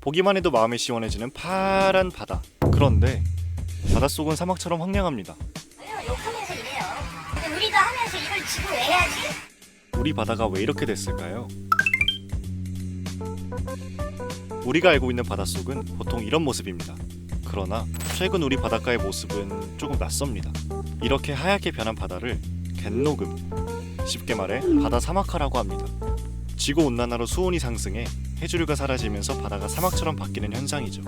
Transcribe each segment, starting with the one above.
보기만 해도 마음이 시원해지는 파란 바다. 그런데 바닷속은 사막처럼 황량합니다. 왜요? 욕하면서 이래요. 근데 우리도 하면서 이걸 왜 해야지? 우리 바다가 왜 이렇게 됐을까요? 우리가 알고 있는 바닷속은 보통 이런 모습입니다. 그러나 최근 우리 바닷가의 모습은 조금 낯섭니다. 이렇게 하얗게 변한 바다를 갯녹음, 쉽게 말해 바다 사막화라고 합니다. 지구 온난화로 수온이 상승해 해조류가 사라지면서 바다가 사막처럼 바뀌는 현상이죠.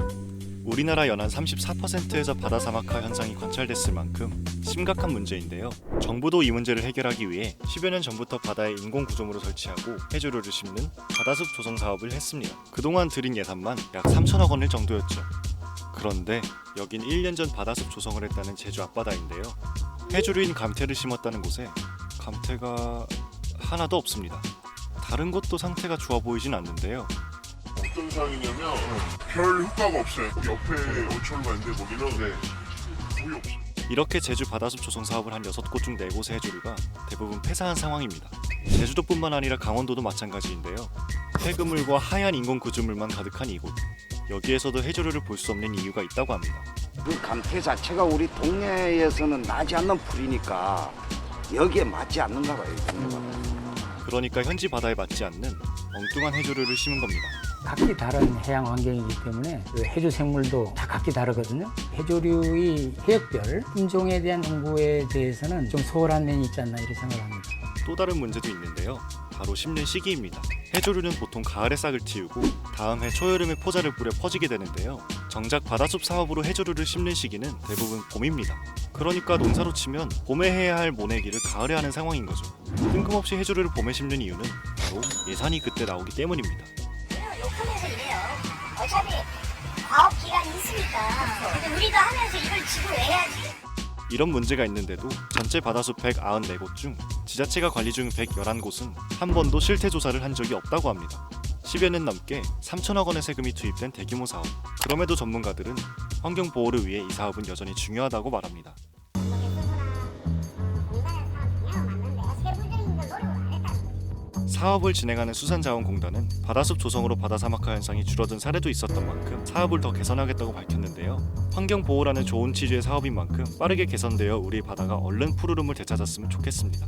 우리나라 연안 34%에서 바다 사막화 현상이 관찰됐을 만큼 심각한 문제인데요. 정부도 이 문제를 해결하기 위해 10여 년 전부터 바다에 인공 구조물을 설치하고 해조류를 심는 바다숲 조성 사업을 했습니다. 그동안 들인 예산만 약 3천억 원일 정도였죠. 그런데 여긴 1년 전 바다숲 조성을 했다는 제주 앞바다인데요. 해조류인 감태를 심었다는 곳에 감태가 하나도 없습니다. 다른 곳도 상태가 좋아 보이진 않는데요. 어떤 상황이냐면 별 효과가 없어요. 옆에 어촌만 있는데 거기는 거의 없어요. 이렇게 제주 바다숲 조성 사업을 한 6곳 중 4곳의 해조류가 대부분 폐사한 상황입니다. 제주도뿐만 아니라 강원도도 마찬가지인데요. 폐그물과 하얀 인공 구조물만 가득한 이곳. 여기에서도 해조류를 볼 수 없는 이유가 있다고 합니다. 그 감태 자체가 우리 동네에서는 나지 않는 풀이니까 여기에 맞지 않는가 봐요. 이 동네가. 그러니까 현지 바다에 맞지 않는 엉뚱한 해조류를 심은 겁니다. 각기 다른 해양 환경이기 때문에 그 해조 생물도 다 각기 다르거든요. 해조류의 해역별 품종에 대한 홍보에 대해서는 좀 소홀한 면이 있지 않나 이렇게 생각합니다. 또 다른 문제도 있는데요. 바로 심는 시기입니다. 해조류는 보통 가을에 싹을 틔우고 다음 해 초여름에 포자를 뿌려 퍼지게 되는데요. 정작 바다숲 사업으로 해조류를 심는 시기는 대부분 봄입니다. 그러니까 농사로 치면 봄에 해야 할 모내기를 가을에 하는 상황인 거죠. 뜬금없이 해조류를 봄에 심는 이유는 바로 예산이 그때 나오기 때문입니다. 이런 문제가 있는데도 전체 바다숲 194곳 중 지자체가 관리 중 111곳은 한 번도 실태 조사를 한 적이 없다고 합니다. 10여 년 넘게 3천억 원의 세금이 투입된 대규모 사업. 그럼에도 전문가들은 환경 보호를 위해 이 사업은 여전히 중요하다고 말합니다. 사업을 진행하는 수산자원공단은 바다숲 조성으로 바다 사막화 현상이 줄어든 사례도 있었던 만큼 사업을 더 개선하겠다고 밝혔는데요. 환경 보호라는 좋은 취지의 사업인 만큼 빠르게 개선되어 우리 바다가 얼른 푸르름을 되찾았으면 좋겠습니다.